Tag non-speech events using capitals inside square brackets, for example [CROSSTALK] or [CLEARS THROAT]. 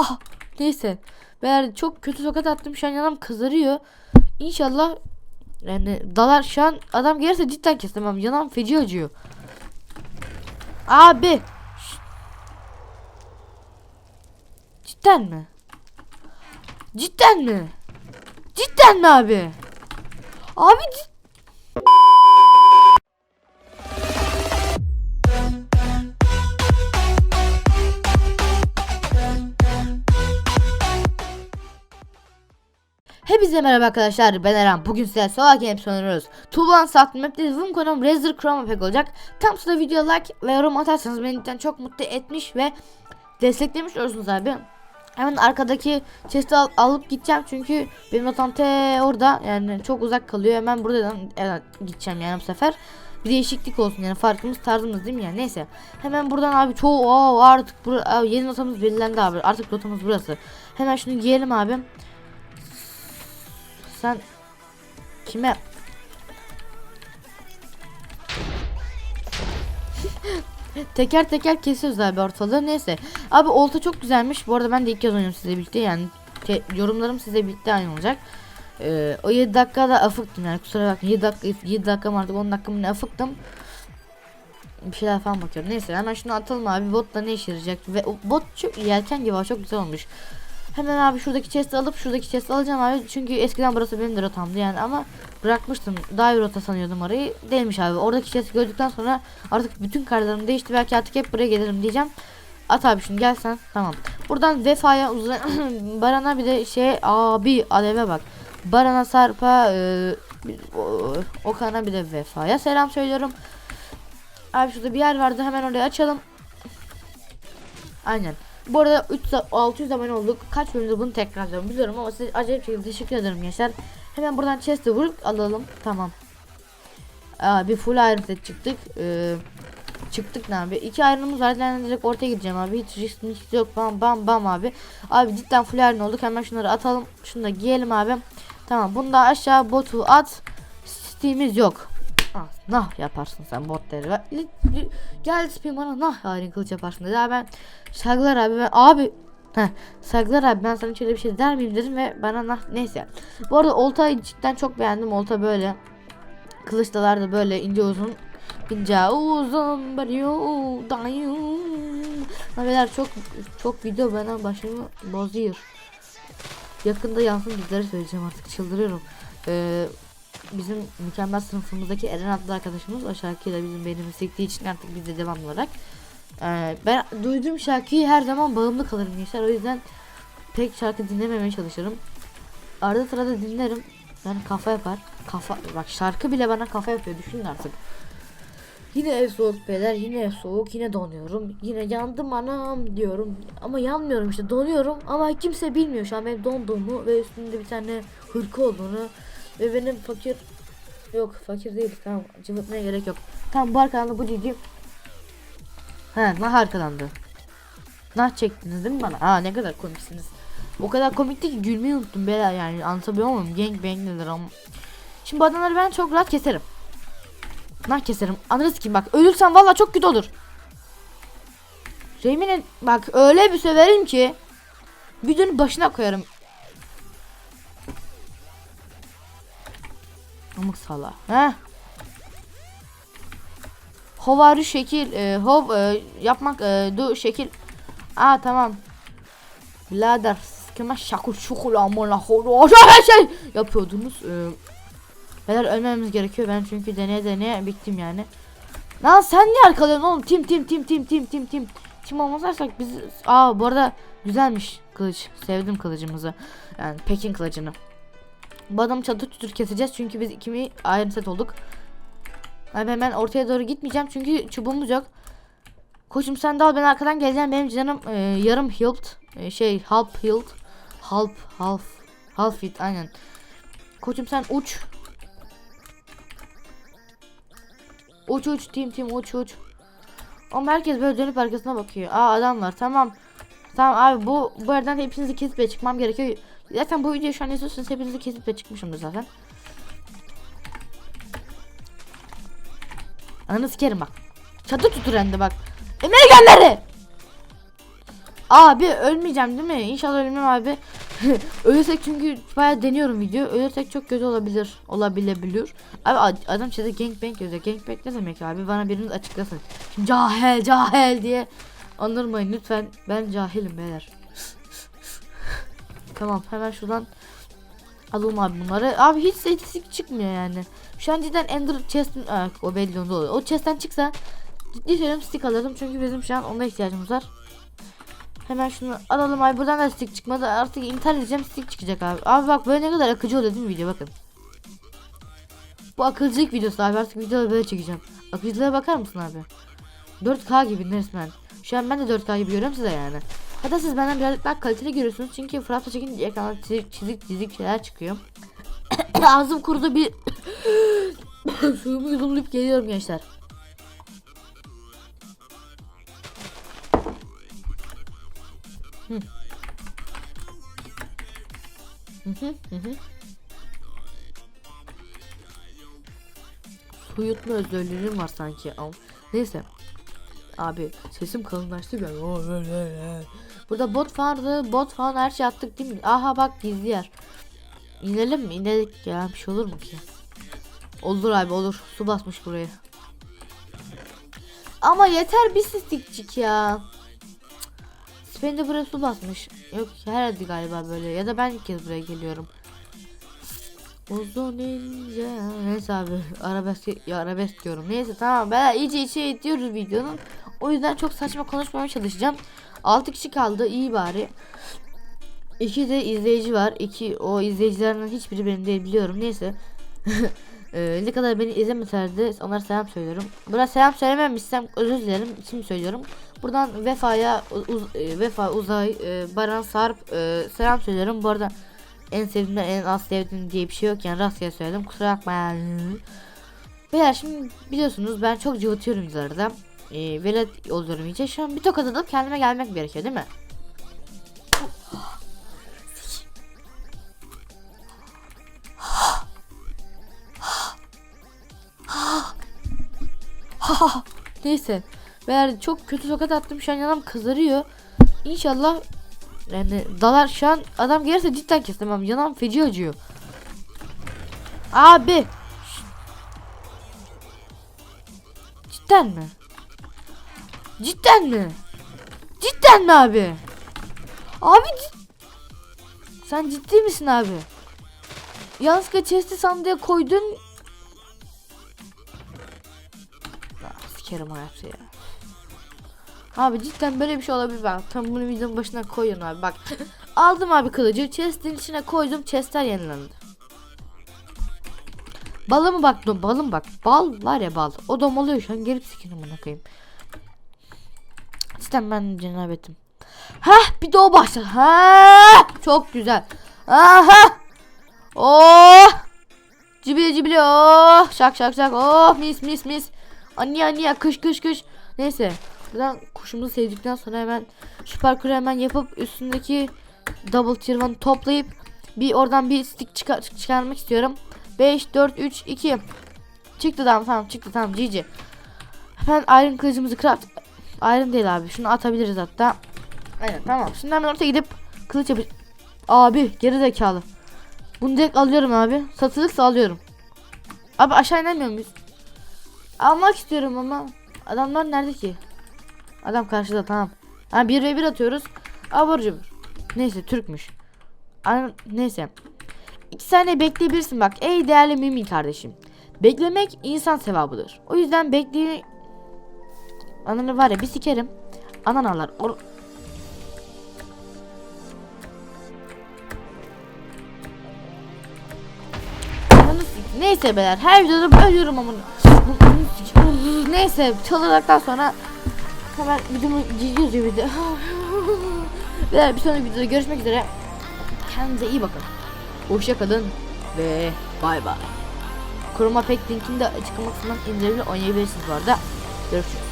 [LAUGHS] Neyse. Ben çok kötü tokat attım şu an yanım kızarıyor. İnşallah yani dalar şu an adam gelirse cidden kesemem. Yanağım feci acıyor. Abi. Cidden mi? Cidden mi? Cidden mi abi? Abi cid- Hepinize merhaba arkadaşlar ben Eren. Bugün size Sova Games oynuyoruz. Tuğlan sattım map'te Zoom konum Razer Chroma Pack olacak. Tam sıra video like ve yorum atarsanız beni cidden çok mutlu etmiş ve desteklemiş olursunuz abi. Hemen arkadaki chest'i al- alıp gideceğim çünkü benim otam te orada yani çok uzak kalıyor. Hemen buradan evet, gideceğim yani bu sefer. Bir değişiklik olsun yani farkımız tarzımız değil mi yani? Neyse. Hemen buradan abi çoğu aa, artık bura, yeni notamız belirlendi abi. Artık notamız burası. Hemen şunu giyelim abi sen kime [LAUGHS] teker teker kesiyoruz abi ortalığı neyse. Abi olta çok güzelmiş. Bu arada ben de ilk kez oynuyorum sizle birlikte yani yorumlarım size birlikte aynı olacak. Ee, o 7 dakikada afıktım yani kusura bakmayın 7 dakika 7 dakika mı artık 10 dakika mı ne afıktım. Bir şeyler falan bakıyorum. Neyse hemen şunu atalım abi. Botla ne işe yarayacak? Ve bot çok yelken gibi çok güzel olmuş. Hemen abi şuradaki chest'i alıp şuradaki chest'i alacağım abi. Çünkü eskiden burası benim de rotamdı yani ama bırakmıştım. Daha iyi rota sanıyordum orayı. Değilmiş abi. Oradaki chest'i gördükten sonra artık bütün kararlarım değişti. Belki artık hep buraya gelirim diyeceğim. At abi şunu gel sen. Tamam. Buradan Vefa'ya uzun [CLEARS THROAT] Baran'a bir de şey abi Alev'e bak. Baran'a Sarp'a e, bir- Okan'a bir de Vefa'ya selam söylüyorum. Abi şurada bir yer vardı hemen orayı açalım. Aynen. Bu arada 3 600 abone olduk. Kaç bölümde bunu tekrarlıyorum biliyorum ama size acayip şekilde teşekkür ederim gençler. Hemen buradan chest'i vurup alalım. Tamam. Aa, bir full iron çıktık. Ee, çıktık ne abi? İki iron'ımız var. Yani direkt ortaya gideceğim abi. Hiç risk risk yok. Bam bam bam abi. Abi cidden full iron olduk. Hemen şunları atalım. Şunu da giyelim abi. Tamam. Bunu da aşağı botu at. Steam'imiz yok. Ah, nah yaparsın sen botları. Ver- Gel spin bana nah harin kılıç yaparsın dedi. Abi ben Saygılar abi ben abi Heh, saygılar abi ben sana şöyle bir şey der miyim dedim ve bana nah neyse. Bu arada oltayı cidden çok beğendim. Olta böyle. Kılıçtalar da böyle ince uzun. İnce uzun böyle dayım. Nabeler çok çok video bana başımı bozuyor. Yakında yansın bizleri söyleyeceğim artık çıldırıyorum. Ee, bizim mükemmel sınıfımızdaki Eren adlı arkadaşımız o şarkıyla bizim beynimizi siktiği için artık biz de devamlı olarak ee, ben duyduğum şarkıyı her zaman bağımlı kalırım gençler. O yüzden pek şarkı dinlememeye çalışırım. Arada sırada dinlerim. Yani kafa yapar. Kafa bak şarkı bile bana kafa yapıyor. Düşünün artık. Yine ev soğuk beyler. Yine soğuk. Yine donuyorum. Yine yandım anam diyorum. Ama yanmıyorum işte donuyorum. Ama kimse bilmiyor şu an benim donduğumu ve üstünde bir tane hırka olduğunu. Ve benim fakir Yok fakir değil tamam cıvıtmaya gerek yok. Tamam bu arkamda bu cici He nah arkalandı. Nah çektiniz değil mi bana? Aa ne kadar komiksiniz. O kadar komikti ki gülmeyi unuttum beyler yani anlatabiliyor muyum? Gang bang nedir ama. Şimdi bu adamları ben çok rahat keserim. Nah keserim. Anladınız ki bak ölürsem valla çok kötü olur. Yemin bak öyle bir söverim ki videonun başına koyarım. Amık sala. Heh. Hovarı şekil, e, hov e, yapmak, e, du şekil. Aa tamam. Birader kime şakul şukul amına holo şey yapıyordunuz. E, beyler ölmememiz gerekiyor ben çünkü deneye deneye bittim yani. Lan sen niye arkalıyorsun oğlum? Tim tim tim tim tim tim tim. Tim olmazlarsak biz aa bu arada güzelmiş kılıç. Sevdim kılıcımızı. Yani Pekin kılıcını. Bu adamı çatır keseceğiz çünkü biz ikimi ayrı set olduk. Abi hemen ortaya doğru gitmeyeceğim çünkü çubuğumuz yok. Koçum sen de al ben arkadan geleceğim benim canım e, yarım healed e, şey half healed half half half fit aynen. Koçum sen uç. Uç uç tim tim uç uç. Ama herkes böyle dönüp arkasına bakıyor. Aa adam var tamam. Tamam abi bu bu yerden de hepinizi kesip çıkmam gerekiyor. Zaten bu videoyu şu an izliyorsunuz hepinizi kesip de çıkmışımdır zaten. Ananı sikerim bak. Çatı tutur hem de bak. Emergenleri. Abi ölmeyeceğim değil mi? İnşallah ölmem abi. [LAUGHS] Ölürsek çünkü bayağı deniyorum video. Ölürsek çok kötü olabilir. Olabilebilir. Abi ad- adam şeyde gangbang yazıyor. Gangbang ne demek abi? Bana biriniz açıklasın. Şimdi cahil cahil diye anırmayın lütfen. Ben cahilim beyler. Tamam hemen şuradan alalım abi bunları. Abi hiç statistik çıkmıyor yani. Şu an cidden Ender chest'in Aa, o belli onda oluyor. O chest'ten çıksa ciddi söylüyorum stick alırım çünkü bizim şu an ona ihtiyacımız var. Hemen şunu alalım abi buradan da stick çıkmadı artık intihar edeceğim stick çıkacak abi. Abi bak böyle ne kadar akıcı oluyor değil mi video bakın. Bu akıcılık videosu abi artık videoları böyle çekeceğim. Akıcılığa bakar mısın abi? 4K gibi resmen. Şu an ben de 4K gibi görüyorum size yani. Hatta siz benden birazcık daha kaliteli görüyorsunuz çünkü Fırat'la çekince ekranda çizik çizik, çizik şeyler çıkıyor. [COUGHS] Ağzım kurudu bir [COUGHS] suyumu yudumlayıp geliyorum gençler. Hı. Hı hı hı. Su yutma özelliğim var sanki. Ama neyse. Abi sesim kalınlaştı galiba. Burada bot vardı. Bot falan her şey attık değil mi? Aha bak gizli yer. İnelim mi? İnelim ya. Bir şey olur mu ki? Olur abi olur. Su basmış buraya. Ama yeter bir sistikçik ya. De buraya su basmış. Yok herhalde galiba böyle. Ya da ben ilk kez buraya geliyorum. Uzun ince. Neyse abi arabesk, ya arabesk diyorum. Neyse tamam ben iyice içe itiyoruz videonun. O yüzden çok saçma konuşmamaya çalışacağım. 6 kişi kaldı iyi bari. 2 de izleyici var. 2 o izleyicilerden hiçbiri benim değil biliyorum. Neyse. [LAUGHS] Ee, ne kadar beni izlemeselerdi onlara selam söylüyorum. Burada selam söylememişsem özür dilerim. Şimdi söylüyorum. Buradan Vefa'ya uz, e, Vefa Uzay e, Baran Sarp e, selam söylüyorum. Bu arada en sevdiğimden en az sevdiğim diye bir şey yok yani rastgele söyledim. Kusura bakmayın. Beyler şimdi biliyorsunuz ben çok cıvıtıyorum videolarda. E, velet oluyorum iyice. Şu an bir tokat atıp kendime gelmek gerekiyor değil mi? Neyse. Beyler çok kötü tokat attım şu an yanım kızarıyor. İnşallah yani dalar şu an adam gelirse cidden kesemem. Yanağım feci acıyor. Abi. Cidden mi? Cidden mi? Cidden mi abi? Abi Sen ciddi misin abi? Yanlışlıkla chest'i sandığa koydun. Sikerim hayatı ya. Abi cidden böyle bir şey olabilir bak. Tam bunu videonun başına koyun abi bak. [LAUGHS] Aldım abi kılıcı. Chest'in içine koydum. Chest'ler yenilendi. Balı mı bak balım bak. Bal var ya bal. O domalıyor şu an gelip sikerim bana koyayım. Cidden ben cenabetim. Hah bir de o başladı. Ha çok güzel. Aha. Oh. Cibili cibili oh. Şak şak şak oh mis mis mis. Anne anne kış kış kış. Neyse. Buradan kuşumuzu sevdikten sonra hemen şu parkuru hemen yapıp üstündeki double tier toplayıp bir oradan bir stick çıkar çıkarmak istiyorum. 5 4 3 2 Çıktı tamam tamam çıktı tamam GG. Hemen iron kılıcımızı craft Iron değil abi. Şunu atabiliriz hatta. Aynen tamam. Şimdi hemen ortaya gidip kılıç yapacağız. Abi geri zekalı. Bunu direkt alıyorum abi. Satılıksa alıyorum. Abi aşağı inemiyor muyuz? Almak istiyorum ama adamlar nerede ki? Adam karşıda tamam. Ha 1 ve 1 atıyoruz. Abur cubur. Neyse Türkmüş. An neyse. İki saniye bekleyebilirsin bak ey değerli mümin kardeşim. Beklemek insan sevabıdır. O yüzden bekleyi... Ananı var ya bir sikerim. Anan ağlar. Or Neyse beyler her videoda ölüyorum ama Neyse çalıraktan sonra Hemen videomu ya video [LAUGHS] Beyler bir sonraki videoda görüşmek üzere. Kendinize iyi bakın. Hoşça kalın ve bay bay. Kuruma pek linkini de açıklama kısmından indirebilir oynayabilirsiniz bu arada. Görüşürüz